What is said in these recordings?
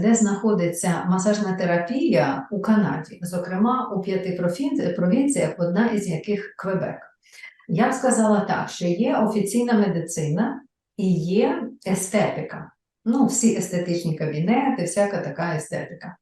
де знаходиться масажна терапія у Канаді, зокрема у п'яти провінціях, одна із яких Квебек. Я б сказала так, що є офіційна медицина і є естетика. Ну, всі естетичні кабінети, всяка така естетика.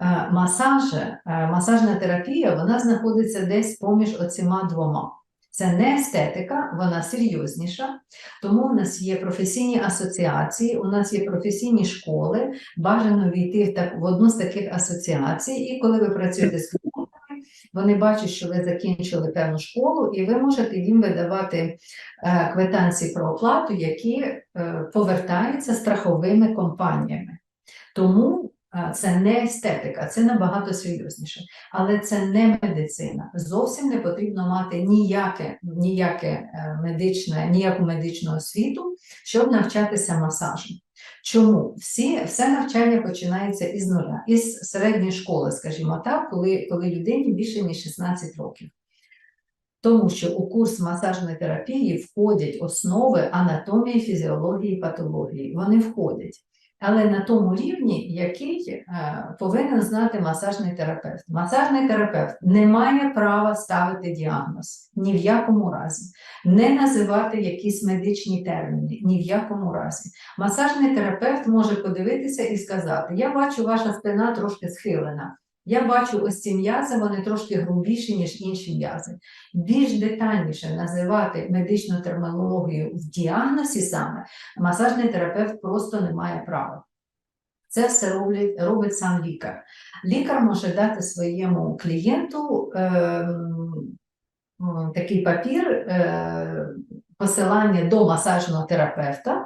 Е, Масаж, е, масажна терапія, вона знаходиться десь поміж оцима двома. Це не естетика, вона серйозніша, тому у нас є професійні асоціації, у нас є професійні школи, бажано війти в, так, в одну з таких асоціацій, і коли ви працюєте з клієнтами, вони бачать, що ви закінчили певну школу, і ви можете їм видавати е, квитанції про оплату, які е, повертаються страховими компаніями. Тому це не естетика, це набагато серйозніше. Але це не медицина. Зовсім не потрібно мати ніяке, ніяке е, медичне, ніяку медичну освіту, щоб навчатися масажу. Чому? Всі, все навчання починається із нуля, із середньої школи, скажімо так, коли, коли людині більше ніж 16 років. Тому що у курс масажної терапії входять основи анатомії, фізіології, патології. Вони входять. Але на тому рівні, який е, повинен знати масажний терапевт. Масажний терапевт не має права ставити діагноз ні в якому разі, не називати якісь медичні терміни ні в якому разі. Масажний терапевт може подивитися і сказати: Я бачу, ваша спина трошки схилена. Я бачу ось ці м'язи, вони трошки грубіші, ніж інші м'язи. Більш детальніше називати медичну термінологію в діагнозі саме масажний терапевт просто не має права. Це все робить, робить сам лікар. Лікар може дати своєму клієнту м, такий папір, е, посилання до масажного терапевта,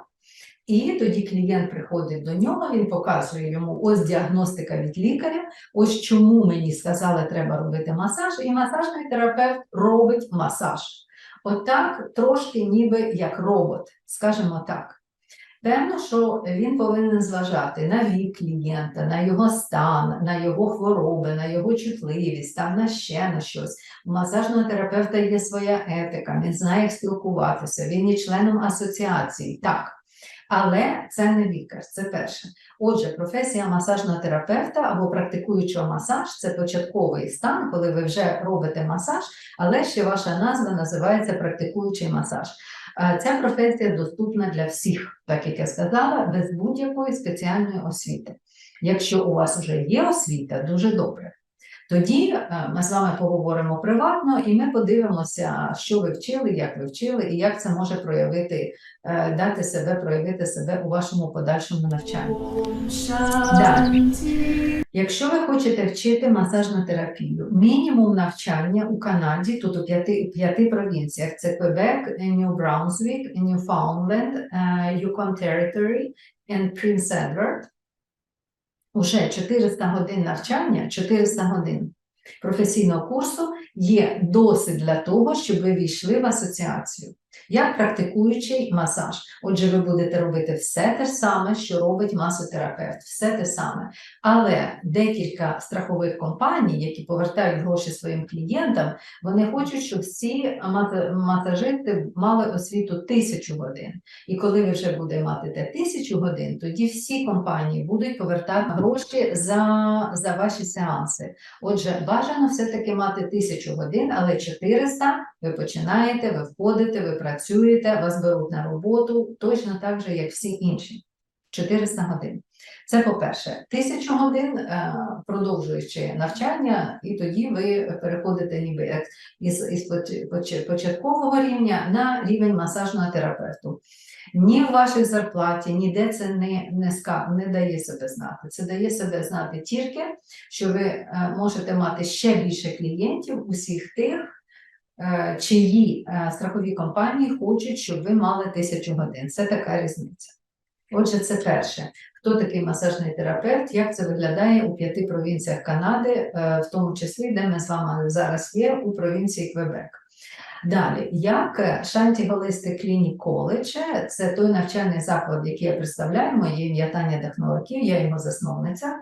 і тоді клієнт приходить до нього, він показує йому ось діагностика від лікаря, ось чому мені сказали, треба робити масаж, і масажний терапевт робить масаж. Отак, трошки ніби як робот, скажімо так. Певно, що він повинен зважати на вік клієнта, на його стан, на його хвороби, на його чутливість, там на ще на щось. У масажного терапевта є своя етика, він знає, як спілкуватися, він є членом асоціації. Так. Але це не лікар, це перше. Отже, професія масажного терапевта або практикуючого масаж це початковий стан, коли ви вже робите масаж, але ще ваша назва називається практикуючий масаж. Ця професія доступна для всіх, так як я сказала, без будь-якої спеціальної освіти. Якщо у вас вже є освіта, дуже добре. Тоді е, ми з вами поговоримо приватно, і ми подивимося, що ви вчили, як ви вчили, і як це може проявити, е, дати себе, проявити себе у вашому подальшому навчанні. Якщо ви хочете вчити масажну терапію, мінімум навчання у Канаді, тут у п'яти, п'яти провінціях: це Квебек, Нью Браунсвік, Ньюфаундленд, Yukon Territory і Prince Edward. Уже 400 годин навчання, 400 годин професійного курсу є досить для того, щоб ви війшли в асоціацію. Як практикуючий масаж. Отже, ви будете робити все те саме, що робить масотерапевт, все те саме. Але декілька страхових компаній, які повертають гроші своїм клієнтам, вони хочуть, щоб всі маса- масажисти мали освіту тисячу годин. І коли ви вже будете мати те тисячу годин, тоді всі компанії будуть повертати гроші за, за ваші сеанси. Отже, бажано все-таки мати тисячу годин, але 400 ви починаєте, ви входите, ви працюєте, вас беруть на роботу точно так же, як всі інші. 400 годин. Це по-перше, 1000 годин, е, продовжуючи навчання, і тоді ви переходите ніби як із, із поч- поч- початкового рівня на рівень масажного терапевту. Ні в вашій зарплаті, ніде це не, не, не дає себе знати. Це дає себе знати тільки, що ви е, можете мати ще більше клієнтів, усіх тих, чиї е, страхові компанії хочуть, щоб ви мали тисячу годин. Це така різниця. Отже, це перше. Хто такий масажний терапевт, як це виглядає у п'яти провінціях Канади, е, в тому числі, де ми з вами зараз є, у провінції Квебек. Далі, як е, Шанті Голисти Клінік Коледж, це той навчальний заклад, який я представляю, моє ім'я Таня Дахновиків, я його засновниця.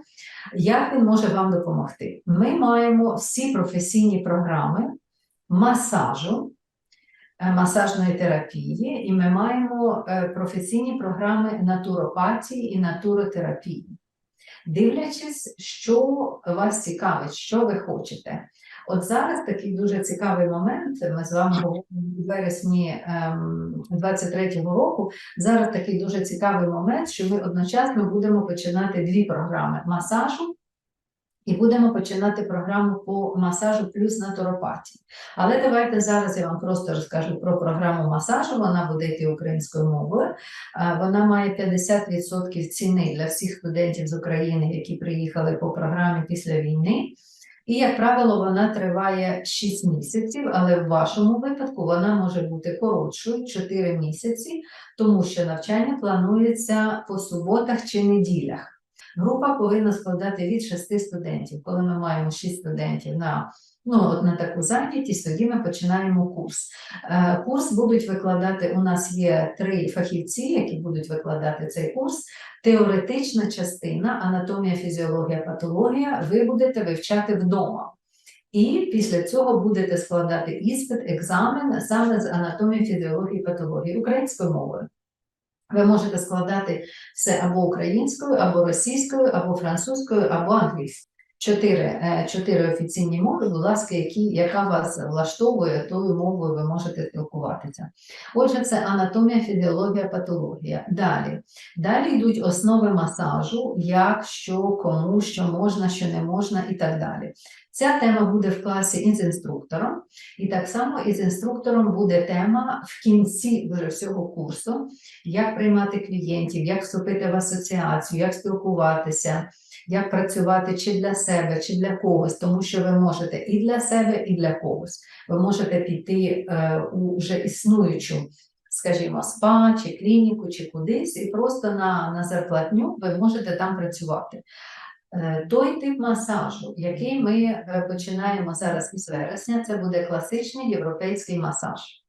Як він може вам допомогти? Ми маємо всі професійні програми масажу е, масажної терапії, і ми маємо е, професійні програми натуропатії і натуротерапії. Дивлячись, що вас цікавить, що ви хочете. От зараз такий дуже цікавий момент. Ми з вами говоримо у вересні ем, 23-го року. Зараз такий дуже цікавий момент, що ми одночасно будемо починати дві програми масажу. І будемо починати програму по масажу плюс натуропатії. Але давайте зараз я вам просто розкажу про програму масажу. Вона буде йти українською мовою. Вона має 50% ціни для всіх студентів з України, які приїхали по програмі після війни. І, як правило, вона триває 6 місяців, але в вашому випадку вона може бути коротшою 4 місяці, тому що навчання планується по суботах чи неділях. Група повинна складати від 6 студентів. Коли ми маємо 6 студентів на, ну, от на таку зайнятість, тоді ми починаємо курс. Е, Курс будуть викладати, у нас є три фахівці, які будуть викладати цей курс. Теоретична частина, анатомія, фізіологія, патологія, ви будете вивчати вдома. І після цього будете складати іспит, екзамен саме з анатомії, фізіології, патології українською мовою. Ви можете складати все або українською, або російською, або французькою, або англійською. Чотири, е, чотири офіційні мови, будь ласка, які, яка вас влаштовує, тою мовою ви можете спілкуватися. Отже, це анатомія, фізіологія, патологія. Далі. Далі йдуть основи масажу, як, що, кому, що можна, що не можна і так далі. Ця тема буде в класі із інструктором, і так само із інструктором буде тема в кінці вже всього курсу, як приймати клієнтів, як вступити в асоціацію, як спілкуватися, як працювати чи для себе, чи для когось, тому що ви можете і для себе, і для когось. Ви можете піти е, у вже існуючу, скажімо, спа, чи клініку, чи кудись, і просто на, на зарплатню ви можете там працювати. Е, Той тип масажу, який ми е, починаємо зараз із вересня, це буде класичний європейський масаж.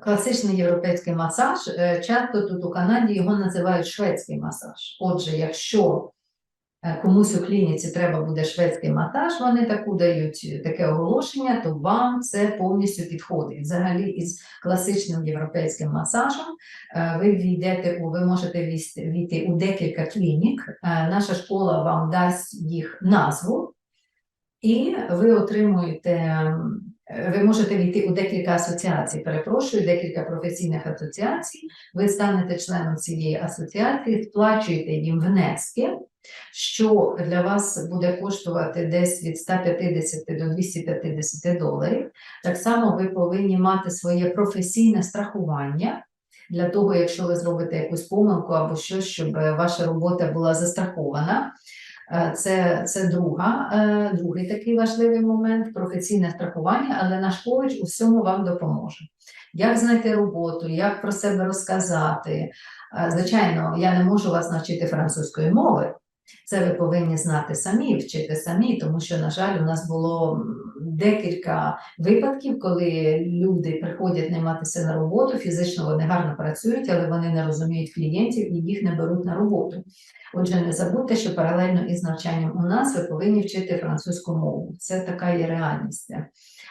Класичний європейський масаж, е, часто тут у Канаді його називають шведський масаж. Отже, якщо е, комусь у клініці треба буде шведський масаж, вони таку дають таке оголошення, то вам це повністю підходить. Взагалі, із класичним європейським масажем е, ви війдете у, ви можете війти- у декілька клінік. Е, Наша школа вам дасть їх назву, і ви отримуєте, е, ви можете війти у декілька асоціацій, перепрошую, декілька професійних асоціацій. Ви станете членом цієї асоціації, сплачуєте їм внески, що для вас буде коштувати десь від 150 до 250 доларів. Так само ви повинні мати своє професійне страхування. Для того, якщо ви зробите якусь помилку або щось, щоб е, ваша робота була застрахована. Е, Це, це друга, е, другий такий важливий момент професійне страхування, але наш коуч у всьому вам допоможе. Як знайти роботу, як про себе розказати. Е, Звичайно, я не можу вас навчити французької мови. Це ви повинні знати самі, вчити самі, тому що, на жаль, у нас було декілька випадків, коли люди приходять найматися на роботу, фізично вони гарно працюють, але вони не розуміють клієнтів і їх не беруть на роботу. Отже, не забудьте, що паралельно із навчанням у нас ви повинні вчити французьку мову. Це така є реальність.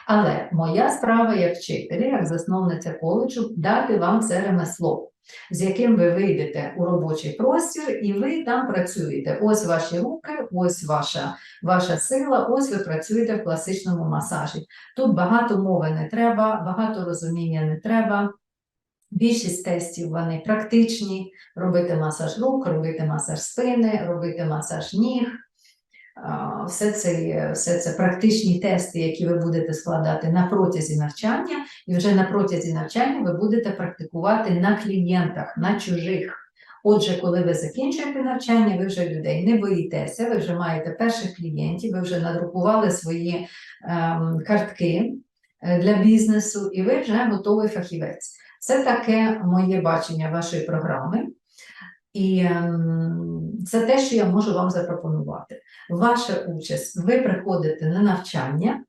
Але моя справа як вчителя, як засновниця коледжу, дати вам це ремесло, з яким ви вийдете у робочий простір, і ви там працюєте. Ось ваші руки, ось ваша, ваша сила, ось ви працюєте в класичному масажі. Тут багато мови не треба, багато розуміння не треба. Більшість тестів вони практичні, робити масаж рук, робити масаж спини, робити масаж ніг. Все це, все це практичні тести, які ви будете складати на протязі навчання, і вже на протязі навчання ви будете практикувати на клієнтах, на чужих. Отже, коли ви закінчуєте навчання, ви вже людей не боїтеся, ви вже маєте перших клієнтів, ви вже надрукували свої ем, картки е, для бізнесу, і ви вже готовий фахівець. Це таке моє бачення вашої програми. І ем, це те, що я можу вам запропонувати. Ваша участь, ви приходите на навчання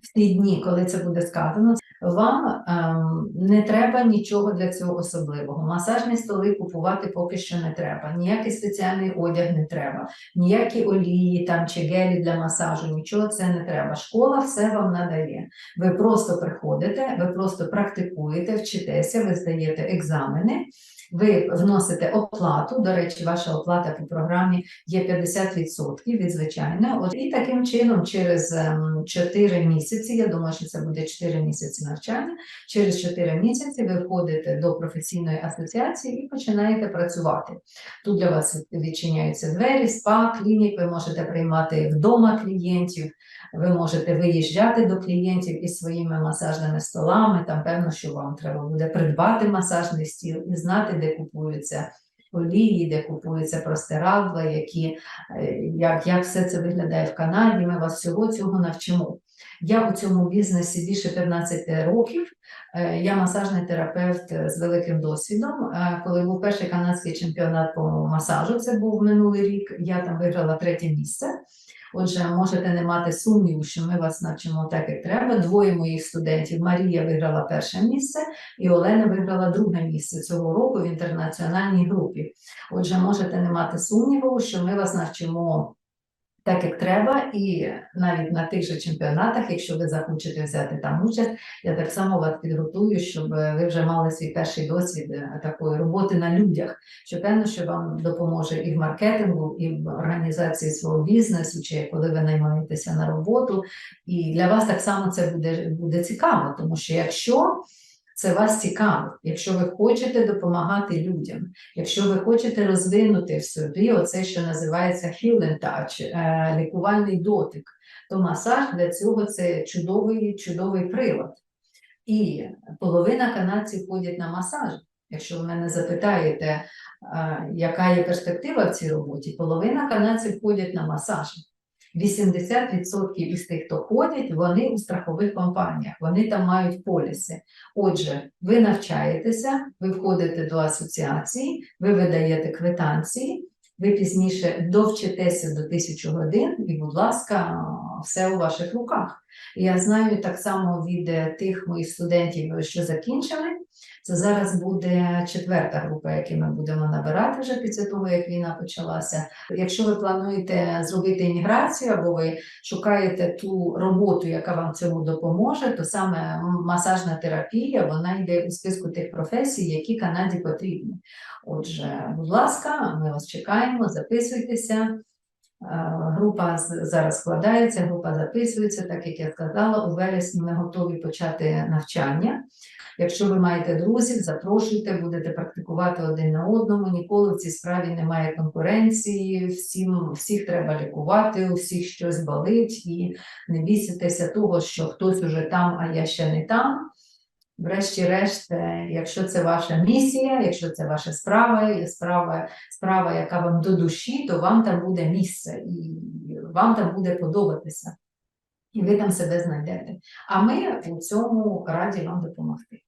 в ті дні, коли це буде сказано. Вам ем, не треба нічого для цього особливого. Масажні столи купувати поки що не треба. Ніякий спеціальний одяг не треба, ніякі олії там чи гелі для масажу, нічого це не треба. Школа все вам надає. Ви просто приходите, ви просто практикуєте, вчитеся, ви здаєте екзамени. Ви вносите оплату, до речі, ваша оплата по програмі є 50% від звичайної. І таким чином, через ем, 4 місяці, я думаю, що це буде 4 місяці навчання. Через 4 місяці ви входите до професійної асоціації і починаєте працювати. Тут для вас відчиняються двері, спа, клінік, ви можете приймати вдома клієнтів, ви можете виїжджати до клієнтів із своїми масажними столами. Там певно, що вам треба буде придбати масажний стіл і знати, де купуються олії, де купуються простирадла, які, е, як, як все це виглядає в Канаді. Ми вас всього цього навчимо. Я у цьому бізнесі більше 15 років. Е, Я масажний терапевт е, з великим досвідом. Е, Коли був перший канадський чемпіонат по масажу, це був минулий рік, я там виграла третє місце. Отже, можете не мати сумніву, що ми вас навчимо так, як треба. Двоє моїх студентів. Марія виграла перше місце, і Олена виграла друге місце цього року в інтернаціональній групі. Отже, можете не мати сумніву, що ми вас навчимо так, як треба, і навіть на тих же чемпіонатах, якщо ви захочете взяти там участь, я так само вас підготую, щоб ви вже мали свій перший досвід е, такої роботи на людях. Що певно, що вам допоможе і в маркетингу, і в організації свого бізнесу, чи коли ви наймаєтеся на роботу. І для вас так само це буде, буде цікаво, тому що якщо це вас цікавить, якщо ви хочете допомагати людям, якщо ви хочете розвинути в собі оце, що називається healing touch, е, лікувальний дотик, то масаж для цього це чудовий, чудовий прилад. І половина канадців ходять на масаж. Якщо ви мене запитаєте, е, яка є перспектива в цій роботі, половина канадців ходять на масаж. 80% із тих, хто ходять, вони у страхових компаніях, вони там мають поліси. Отже, ви навчаєтеся, ви входите до асоціації, ви видаєте квитанції, ви пізніше довчитеся до тисячі годин, і, будь ласка, все у ваших руках. Я знаю так само від е, тих моїх студентів, що закінчили. Це зараз буде четверта група, яку ми будемо набирати вже після того, як війна почалася. Якщо ви плануєте зробити імміграцію або ви шукаєте ту роботу, яка вам цьому допоможе, то саме масажна терапія вона йде у списку тих професій, які Канаді потрібні. Отже, будь ласка, ми вас чекаємо, записуйтеся. Група зараз складається, група записується, так як я сказала, у вересні ми готові почати навчання. Якщо ви маєте друзів, запрошуйте, будете практикувати один на одному. Ніколи в цій справі немає конкуренції, всім, всіх треба лікувати, у всіх щось болить, і не бійтеся того, що хтось уже там, а я ще не там. Врешті-решт, е, якщо це ваша місія, якщо це ваша справа, справа, справа, яка вам до душі, то вам там буде місце, і вам там буде подобатися. І ви там себе знайдете. А ми у цьому раді вам допомогти.